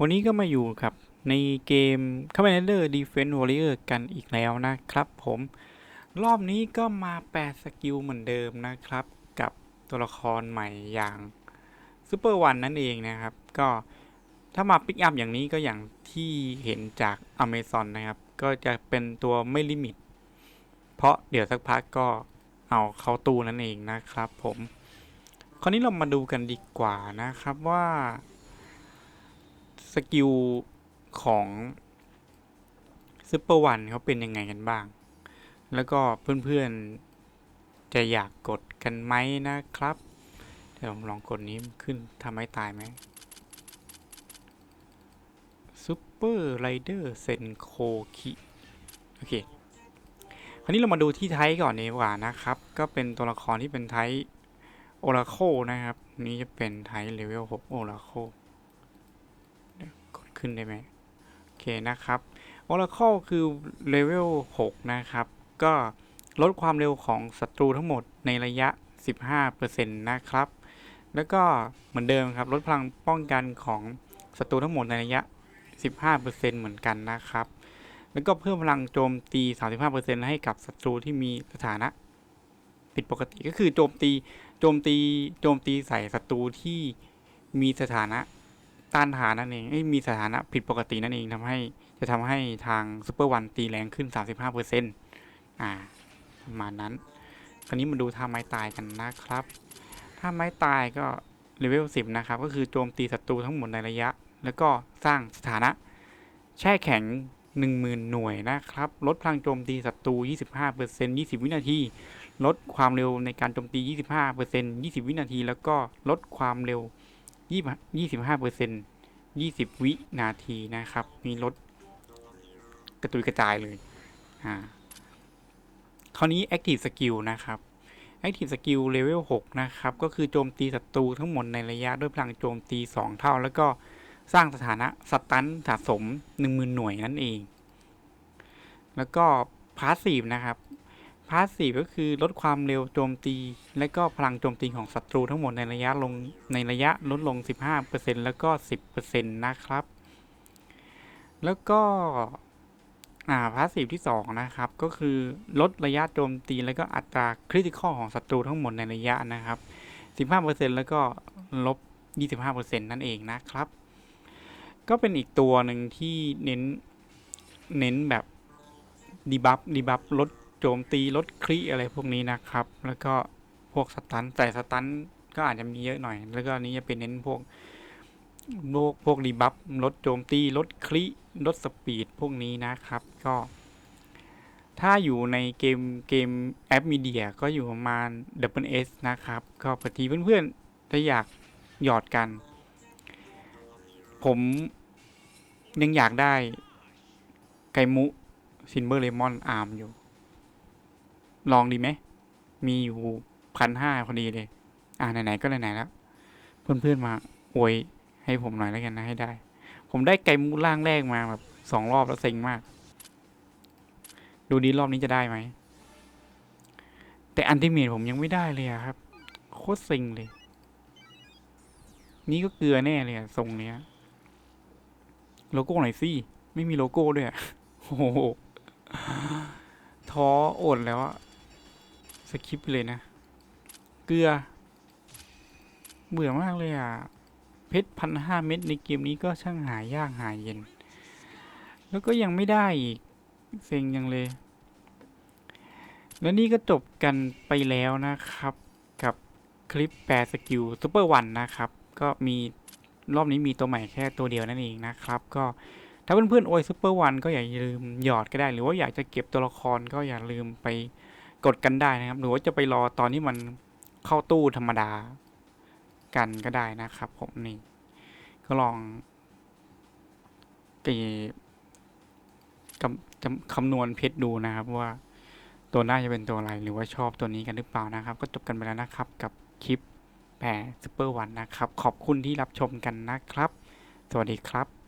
วันนี้ก็มาอยู่กับในเกม Commander Defense Warrior กันอีกแล้วนะครับผม รอบนี้ก็มาแปลสกิลเหมือนเดิมนะครับ กับตัวละครใหม่อย่าง Super One นั่นเองนะครับ ก็ถ้ามาปิกอัพอย่างนี้ก็อย่างที่เห็นจาก Amazon นะครับ ก็จะเป็นตัวไม่ลิมิต เพราะเดี๋ยวสักพักก็เอาเข้าตู้นั่นเองนะครับผม คราวนี้เรามาดูกันดีกว่านะครับว่า สกิลของซูเปอร์วันเขาเป็นยังไงกันบ้าง แล้วก็เพื่อนๆ จะอยากกดกันไหมนะครับเดี๋ยวผมลองกดนี้ขึ้นทำให้ตายไหมซูเปอร์ไรเดอร์เซนโคคิโอเค คราวนี้เรามาดูที่ไทป์ก่อนดีกว่านะครับ ก็เป็นตัวละครที่เป็นไทป์โอราโคนะครับ นี่จะเป็นไทป์เลเวล6โอราโค ขึ้นได้ไหมโอเคนะครับ Oracle คือเลเวล6นะครับ ก็ลดความเร็วของศัตรูทั้งหมดในระยะ 15%นะครับ แล้วก็เหมือนเดิมครับ ลดพลังป้องกันของศัตรูทั้งหมดในระยะ 15%เหมือนกันนะครับ แล้วก็เพิ่มพลังโจมตี 35%ให้กับศัตรูที่มีสถานะผิดปกติก็คือโจมตีโจมตีโจมตีใส่ศัตรูที่มีสถานะ ต้านทานนั่นเองมีสถานะผิดปกตินั่นเองทำให้จะทำให้ทางซูเปอร์วันตีแรงขึ้น 35%อ่าประมาณนั้น คราวนี้มาดูท่าไม้ตายกันนะครับท่าไม้ตายก็เลเวล10 นะครับ ก็คือโจมตีศัตรูทั้งหมดในระยะ แล้วก็สร้างสถานะแช่แข็ง 10,000 หน่วยนะครับ ลดพลังโจมตีศัตรู 25% 20 วินาที ลดความเร็วในการโจมตี 25% 20 วินาที แล้วก็ลดความเร็ว ยี่สิบห้าเปอร์เซ็นยี่สิบวินาทีนะครับ มีลดกระตุยกระจายเลย อ่า คราวนี้ Active Skill นะครับ Active Skill Level 6 นะครับ ก็คือโจมตีศัตรูทั้งหมดในระยะด้วยพลังโจมตี 2 เท่า แล้วก็สร้างสถานะสตันสะสม 10,000 หน่วยนั่นเอง แล้วก็ Passive นะครับ พาสซีฟก็คือลดความเร็วโจมตี และก็พลังโจมตีของศัตรูทั้งหมดในระยะลงในระยะลดลง 15%แล้วก็ 10%นะครับ แล้วก็อ่าพาสซีฟที่ 2 นะครับ ก็คือลดระยะโจมตี แล้วก็อัตราคริติคอลของศัตรูทั้งหมดในระยะนะครับ 15%แล้วก็ลบ 25%นั่นเองนะครับ ก็เป็นอีกตัวหนึ่งที่เน้นเน้นแบบดีบัฟดีบัฟลด โจมตีลดครีอะไรพวกนี้นะครับ แล้วก็พวกสตันแต่สตันก็อาจจะมีเยอะหน่อย แล้วก็อันนี้จะเป็นเน้นพวกพวกพวกรีบัฟลดโจมตีลดครีลดสปีดพวกนี้นะครับ ก็ ถ้าอยู่ในเกมเกมแอปมีเดียก็อยู่ประมาณ Double S นะครับ ก็พอดีเพื่อนๆถ้าอยากหยอดกัน ผมยังอยากได้ไกมุซินเบอร์เลมอนอาร์มอยู่ ลองดีไหม มีอยู่พันห้าพอดีเลย อ่าไหนๆก็ไหนๆแล้วเพื่อนๆมาอวยให้ผมหน่อยแล้วกันนะให้ได้ ผมได้ไก่มูล่างแรกมาแบบสองรอบแล้วเซ็งมาก ดูดีรอบนี้จะได้ไหม แต่อันติเมทผมยังไม่ได้เลยครับ โคตรเซ็งเลย นี่ก็เกลือแน่เลยอะทรงเนี้ย โลโก้หน่อยสิไม่มีโลโก้ด้วยโอ้โหท้ออดแล้วอะ สคิปเลยนะ เกลือ เบื่อมากเลยอะ เพชรพันห้าเม็ดในเกมนี้ก็ช่างหายากหายเย็น แล้วก็ยังไม่ได้อีก เซ็งยังเลย แล้วนี่ก็จบกันไปแล้วนะครับ กับคลิปแปลสกิลซูเปอร์วันนะครับ ก็มีรอบนี้มีตัวใหม่แค่ตัวเดียวนั่นเองนะครับ ก็ถ้าเพื่อนๆโอยซูเปอร์วันก็อย่าลืมหยอดก็ได้ หรือว่าอยากจะเก็บตัวละครก็อย่าลืมไป กดกันได้นะครับ หรือว่าจะไปรอตอนที่มันเข้าตู้ธรรมดากันก็ได้นะครับ ผมนี่ก็ลองไปคำคำนวณเพชรดูนะครับว่าตัวน่าจะเป็นตัวอะไรหรือว่าชอบตัวนี้กันหรือเปล่านะครับ ก็จบกันไปแล้วนะครับกับคลิปแปรซูเปอร์วันนะครับ ขอบคุณที่รับชมกันนะครับ สวัสดีครับ